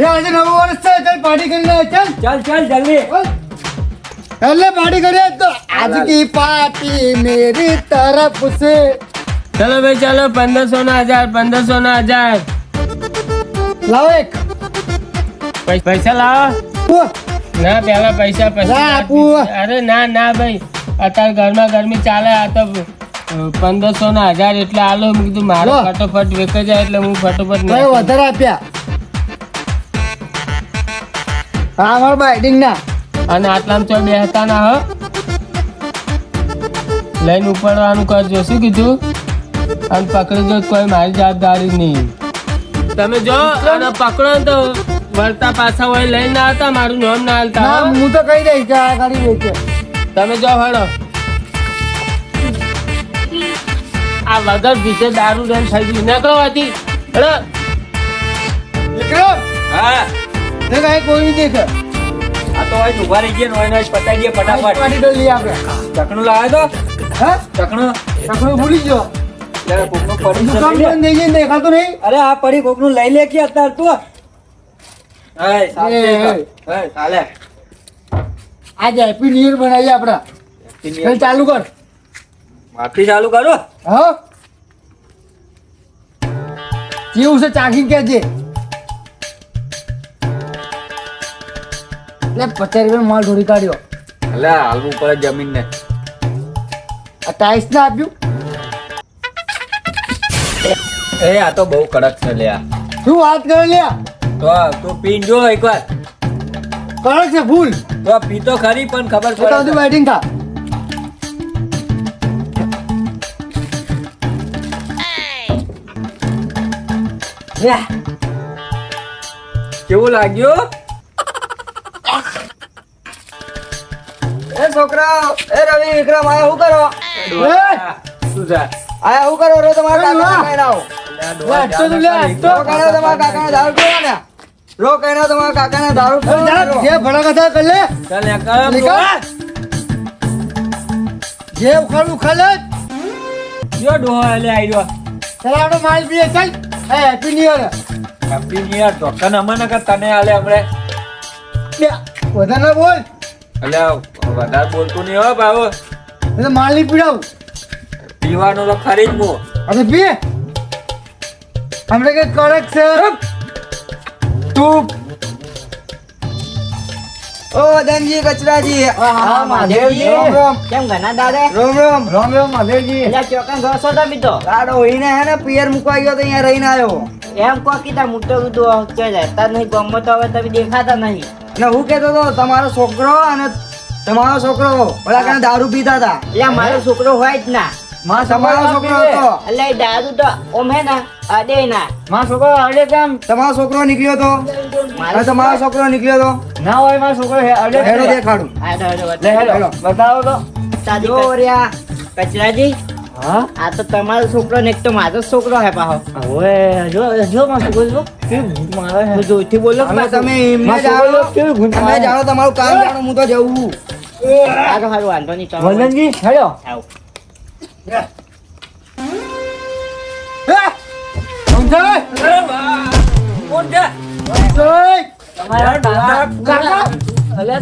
એ આજે નવું વર્ષ છે ચાલ પાર્ટી કરી લે ચાલ. ચાલ ચાલ જલ્દી. એટલે પાર્ટી કરીએ તો આજ કી પાર્ટી મેરી તરફ સે ચલો ભાઈ ચલો પંદરસો ના હજાર પંદરસો ના હજાર. લાવો એક. પૈસા લાવો. ના પેલા પૈસા પછી આપું. અરે ના ના ભાઈ. અત્યારે ઘરમાં ગરમી ચાલે આ તો પંદરસો ના હજાર એટલે આલો. મેં કીધું મારો ફટોફટ વેકે જાય એટલે હું ફટોફટ વધારે આપ્યા. હા મારો બાઇડિંગ ના. અને આટલામાં તો બે હતા ના હો. લઈને ઉપડવાનું કરજો શું કીધું? અને પકડી જો કોઈ મારી જવાબદારી નહીં. તમે જો અને પકડો તો વળતા પાછા હોય લઈને ના આવતા મારું નામ ના હાલતા હું. તો કહી દઈશ કે આ ગાડી વેચે. તમે જો હળો. આ વગર ભીતે દારૂ રેન થઈ ગયું. નીકળો હતી હળો. નીકળો. હા. તે કાંઈ કોઈ નહીં દેખે. આ તો હોય ઊભા રહી ગયા ને હોય પતાઈ દઈએ ફટાફટ. પાર્ટી કરી લઈ આપણે. ચકણું લાવે તો? હા? ચકણું? ચકણું ભૂલી ગયો. પડી ને અરે લઈ લે કે અત્યારે તું. હે ચાલે. આજે હેપી ન્યુ યર બનાવીએ આપણે. ચાલુ કર. ચાલુ કરો. હા? કેવું છે ચાખી કેજે લે પચાસ રૂપિયા માલ ઢોળી કાઢ્યો. એટલે હાલવું પડે જમીન ને આ ટાઈસ ના આપ્યું? એ આ તો બહુ કડક છે લ્યા શું વાત કરે લ્યા તો તું પીન જો એકવાર. કડક છે ભૂલ તો પી તો ખરી પણ ખબર તો પડે બેટિંગ થા. કેવું લાગ્યું? છોકરા એ રવિ વિક્રમ આયા હું કરો? શું છે? આયા હું કરો રો તમારા કાકા. કઈ નાઓ તું લે, નાઓ તમારા કાકાને દારૂ પીવા ને? રો કઈ નાઓ તમારા કાકાને દારૂ હવે જે ભડા કથા કર લે. ચાલ એકવાર જે ઉખાડું ખાલે કયો ડોહો એટલે આયરો? ચાલ આપણો માલ પીએ ચાલ. એ happy new year happy new year token અમને કે તને આલે હમણે. વધારે ના બોલ. એટલે વધારે બોલતું નહીં હો ભાવ. એટલે માલ નહીં પીડાવું. પીવાનો તો ખરી જ હું અરે પીએ હમણાં કે કડક છે. તું ઓ દનજી કચરાજી. હા, મહાદેવજી. રોમ રોમ. કેમ ઘણા દાદા? રોમ રોમ. રોમ રોમ મહાદેવજી. એટલે ચોકન ઘસો તો તો લાડો હોઈને હે ને પિયર મૂકવા ગયો તો અહીંયા રહીને આવ્યો. એમ કો કીધા મોટો બધું જાય. તાર નહીં ગમો તો હવે તમે દેખાતા નહીં. ને હું કહેતો તો તમારો છોકરો અને તમારો છોકરો ઓલા કાને દારૂ પીતા હતા? એટલે મારો છોકરો હોય જ ના. માં તમારો છોકરો હતો. એટલે દારૂ તો ઓમે ના અડે ના. માં છોકરો અડે કેમ? તમારો છોકરો નીકળ્યો તો? મારો તમારો છોકરો નીકળ્યો તો? ના હોય મારો છોકરો અડે હેડો દેખાડું. હાડો, બતાવો તો. સાજો કચરાજી? હા? આ તો તમારો છોકરો ને એક તો મારો જ છોકરો હે પાહો. હવે જો જો માં છોકરો જો. કેવું ભૂત મારે હે? જોરથી બોલો. તમે એમને છોકરો કેવું ભૂત તમે મારે? જાણો તમારું કામ જાણો હું તો જવું સારું સારું વાંધો નહીં ચાલો. વંદનજી હેલો આવો. તમારા અલે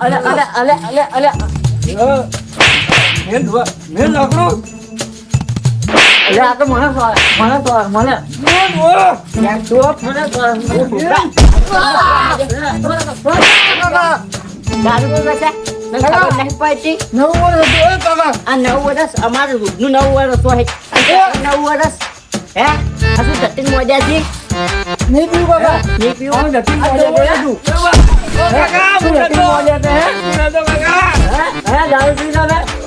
અલે અલે અલે અલે અલે. અલે મેલ ધોવા- મેલ લાકડો. અલે આ તો મને સવાલ મને નહીં પડતી? નવું વર્ષ એ નવ વર્ષ અમારું હોય. નવ હે? આ શું જતીન મોજાથી નહીં પીવું કાકા નહીં પીવું? જતીન મોજા જતીન હે? હે? હે, દારૂ ને?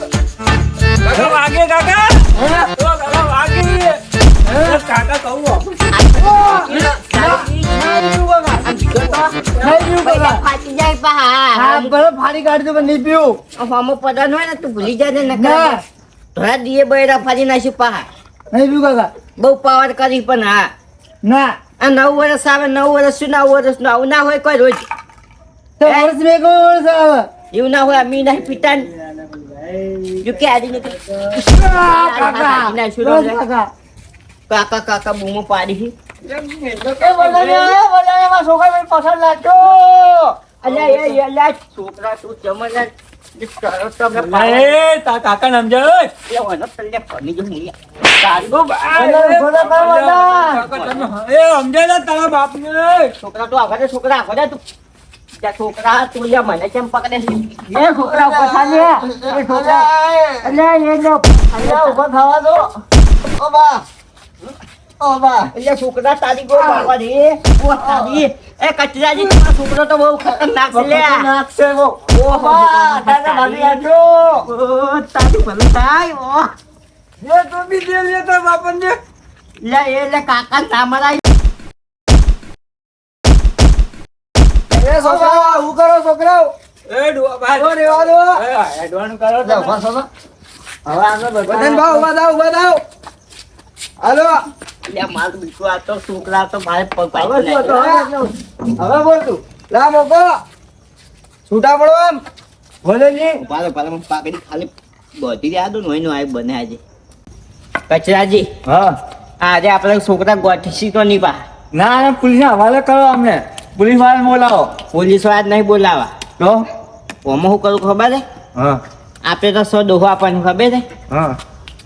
કાકા વાગે કાકા? તો કાકા વાગે? કાકા કહું ફાડી પણ નહીં પીવું. હોય ને તું ભૂલી જાય ને. થોડા દીએ બૈરા ફાડી નાખ્યું પા નહીં પીવું કાકા. બહુ પાવર કરી પણ હા. ના. આ નવ વર્ષ આવે નવ વર્ષ શું નવ વર્ષનું આવું ના હોય કોઈ રોજ. તો વર્ષ બે વર્ષ આવે. એવું ના હોય અમી નહીં પિતા જો કે આડી નીકળી આ કાકા? કાકા કાકા કાકા બૂમો પાડી છોકરા તું જમણ કાકા નામ છે ઓય. કાકા તમે- એ સમજે ને બાપને છોકરા તો આગળ છોકરા આગળ તું છોકરા તું મને કેમ પકડે? છે એ છોકરા ઉપર થાલે એ છોકરા અલ્યા એ અલ્યા ઉપર થવા દો. ઓ બા ઓ બા અલ્યા છોકરા તારી ગો બાબા રે ઓ તારી. એ કચરાજી તમારો છોકરો તો બહુ ખતરનાક છે લે. ખતરનાક છે ઓ ઓ બા તારા ભાભી આજો. ઓ તારી ભલે થાય ઓ એ તો બી દે લે તારા બાપને. લે એ લે કાકા ના એ છોકરાઓ હું કરો છોકરાઓ. એ ડુઆ. રેવા દો. એ, કરો તો. હવે આગળ વતન ભાવ ઊભા થાવ ઊભા થાવ હાલો. લે માર બીજું આ તો છોકરા તો મારે પગ હવે પાડી હવે બોલ તું. લા મોકો. છૂટા પડો એમ. બોલે નહીં પાલો પાલો પાકડી ખાલી બધી જ યાદ હોય નો આય બને આજે. કચરાજી હા. આજે આપણે છોકરા ગોઠી તો નહીં પા ના ના પોલીસને હવાલે કરો અમને. પોલીસ વાળાને બોલાવો. પોલીસવાળા નહીં બોલાવા. તો? ઓમાં શું કરું ખબર છે? હા. આપણે તો સો દોહો આપણને ખબર છે? હા.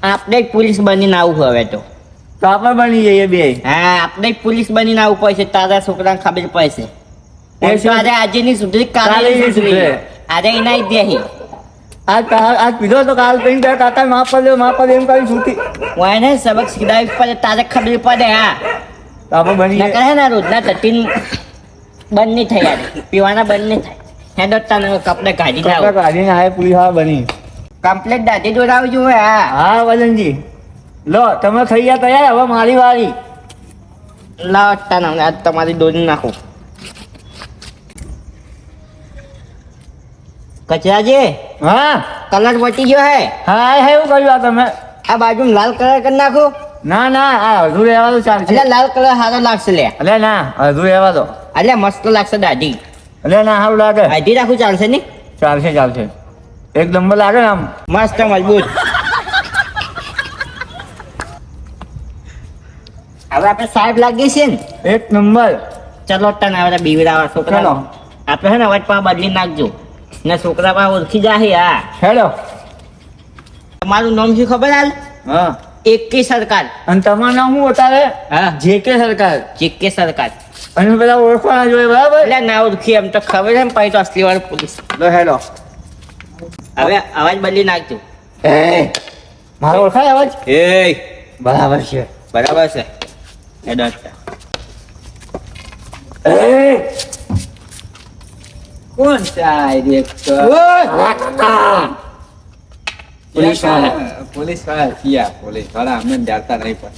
આપણે જ પોલીસ બનીને આવું હવે તો. તો આપણે બની જઈએ બે. હા આપણે જ પોલીસ બનીને આવું પડશે. તારા છોકરાને ખબર પડશે. આજે આજે ની સુધરી કાલે સુધરી આજે એના દેહી આજ આજ પીધો તો કાલ કઈ તારા કાકા માફ માફ એમ કરી છૂટી. સબક સીધા પડે તારે ખબર પડે હા. તો આપણે બની નકર હે ને રોજના તટીન બંધ નહીં થઈ યાર પીવાના બંધ નહીં થાય હેડો તને કપડે કાઢી કપડાં કાઢી કાઢીને આવે પૂરી હા બની. કમ્પ્લેટ દાદી દોરાવજો હે હા. હા વજનજી. લો તમે થઈ ગયા તૈયાર? હવે મારી વારી. લાવ તને આજ તમારી દોરી નાખું. કચરાજી હા. કલર વટી ગયો હે? હા હે એવું કર્યું આ તમે. આ બાજુ લાલ કલર કરી નાખું. ના ના આ અડધું રહેવા દો ચાલશે. એટલે લાલ કલર સારો લાગશે લે. અલે ના અડધું રહેવા દો. એટલે મસ્ત લાગશે દાઢી. અલે ના સારું લાગે. દાઢી રાખું ચાલશે ને? ચાલશે ચાલશે. એક નંબર લાગે ને આમ. મસ્ત મજબૂત. હવે આપણે સાહેબ લાગીએ છીએ ને? એક નંબર. ચલો તને હવે બીવડાવા છોકરા ચલો. આપણે હે ને અવાજ પા બદલી નાખજો. ને છોકરા પા ઓળખી જાય હા. હેડો. તમારું નામ શું ખબર હાલ? હા. એકી સરકાર. અને તમારું નામ શું અત્યારે? હા. જે કે સરકાર. જે કે સરકાર. અને બધા ઓળખવાના જોઈએ બરાબર? એટલે ના ઓળખી એમ તો ખબર છે ને પછી તો અસલી વાળું પોલીસ. લો હેલો. હવે અવાજ બદલી નાખજો. એ મારો ઓળખાય અવાજ? એ. બરાબર છે. બરાબર છે. એ ડોક્ટર. એ. કોણ છે આ? પોલીસવાળા. પોલીસવાળા થયા પોલીસવાળા અમને ડરતા નહીં પણ.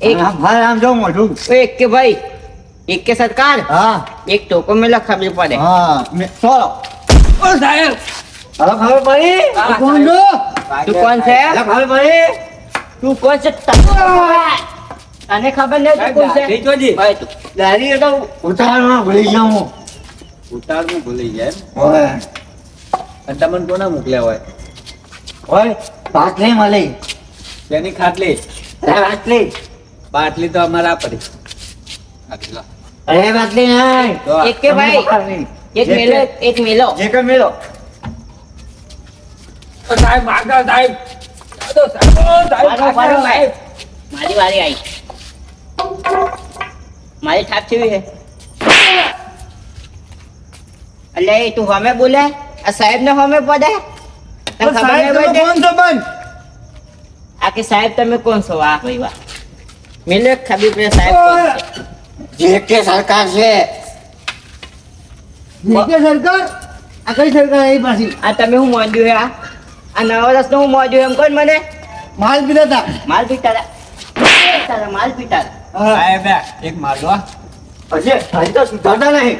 એક ભાઈ આમ જો મોઢું. એક કે ભાઈ એક કે સરકાર હા. એક ટોકો મેં ખબર પડે. હા મે- ચાલો ઓ સાહેબ. હવે ખબર ભાઈ કોણ છો? તું કોણ છે? હવે ખબર ભાઈ તું કોણ છે? તને ખબર નહીં તું કોણ છે? જોજી. ભાઈ તું. દારી તો ઉતાવળમાં ભૂલી ગયો હું. ઉતાવળમાં ભૂલી જાય એમ? ઓય અને તમને કોને મોકલ્યા હોય? ઓય બાટલી મળી. તેની ખાટલી? અરે બાટલી. બાટલી તો આ પડી અરે બાટલી નહીં. એક કે ભાઈ એક મેલો એક મેલો. જે કે મેલો સાહેબ માગા સાહેબ. મારો, વારી આવી મારી થાપ કેવી છે. અલે તું હમે બોલે? આ સાહેબ ને હમે પડે સાહેબ તમે કોણ છો આ તમે વાહ ભાઈ વાહ મેલો એક ખબર સાહેબ જે કે સરકાર છે. જે કે સરકાર? આ કઈ સરકાર આવી પાછી? આ તમે હું મોંડ્યું હે આ? આ નવા વર્ષનું હું મોંડ્યું એમ કોણ મને? માલ પીધા હતા માલ પીતા માલ પીતા સાહેબ એક મારવા હજી હજી તો સુધારતા નહીં.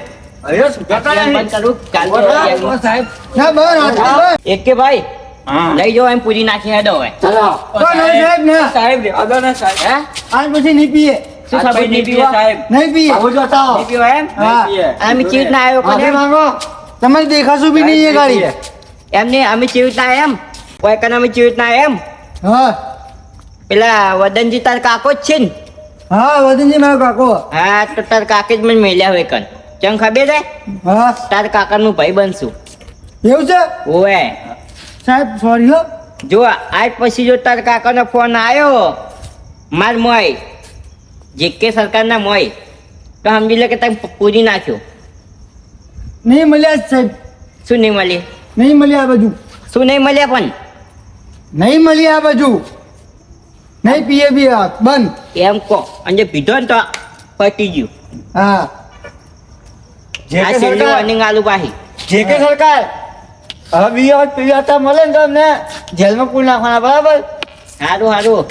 એક કે ભાઈ લઈ જાઓ એમ પૂરી નાખી હેડો હવે. ચલો. ઓ તો નહીં સાહેબ આજ પછી પીએ. તમે દેખાશું બી નહીં ગાડી. એમ નહીં અમે ચીજ ના એમ? કોઈ કને અમે ચીજ ના એમ? હા. પેલા વદનજી તાર કાકો જ છે ને? હા વદનજી મારો કાકો. હા તો તાર કાકી જ મને મેલ્યા હોય કન ચમ ખબર છે હા. તાર કાકાનું ભાઈ બનશું. એવું છે? ઓએ સાહેબ સોરી હો. જો આજ પછી જો તાર કાકાનો ફોન આવ્યો માર મોય જે કે સરકારના મોય તો સમજી લે કે તમે પૂરી નાખ્યો. નહીં મળ્યા સાહેબ. શું નહીં મળી નહીં મળ્યા આ બાજુ. શું નહીં મળ્યા પણ? નહીં મળ્યા આ બાજુ. નહીં પીએ બી બંધ. એમ કહો. અને પીધો ને તો પતી ગયું. હા. જે કે સરકાર વોર્નિંગ આલુ પાહી જે કે સરકાર હવે બીજા વખત પીવાતા મળે ને તો અમને જેલમાં પૂર નાખવાના બરાબર? સારું સારું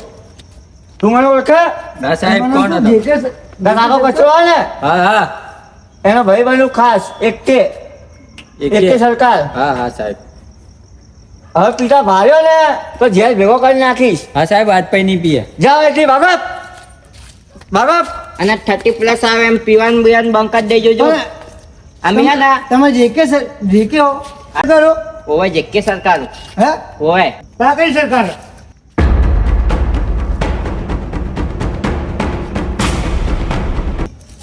તું મને ઓળખે? ના સાહેબ કોણ હતો? જે કચરો ને હા હા. એનો ભાઈ બનુ ખાસ એક કે. એક સરકાર. હા હા સાહેબ. હવે પીતા ભાર્યો ને તો જેલ ભેગો કરી નાખીશ. હા સાહેબ આજ પૈ નહીં પીએ. જાઓ એટલી ભાગપ ભાગપ અને થર્ટી પ્લસ આવે એમ પીવાનું બીવાનું બંધ કરી દેજો જો. પણ અમે હે ના? તમે જે કે સર- જે કે હો કરો. જે કે સરકાર. હે? ઓય તા કઈ સરકાર?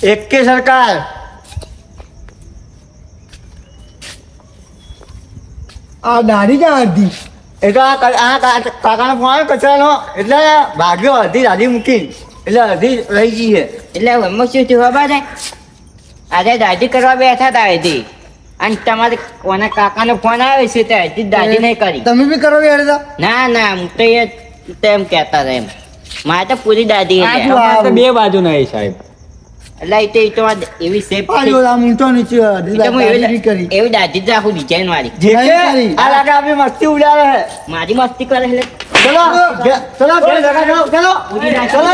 એક કે સરકાર. આ દાઢી ક્યાં અડધી? એટલે આ કાકાનો ફોન કચરાનો. એટલે ભાગ્યો અડધી દાઢી મૂકી એટલે અડધી રહી ગઈ છે. એટલે એમાં શું થયું ખબર આજે દાદી કરવા બેઠા હતા હજી અને તમારે કોના કાકાનો ફોન આવ્યો છે તે હજી દાદી નહીં કરી તમે બી કરો યાર ના ના હું તો એ તેમ એમ કહેતા હતા એમ મારે તો પૂરી દાદી બે બાજુ નહીં સાહેબ એટલે એ તો એ તો એવી શેપ ઊંચો નીચે એવી દાદી જ રાખું ડિઝાઇન વાળી જે નહીં કે કરી. આ લાગે આપણી મસ્તી ઉડાવે છે મારી મસ્તી કરે એટલે ચલો ચલો ચલો ચલો ચલો.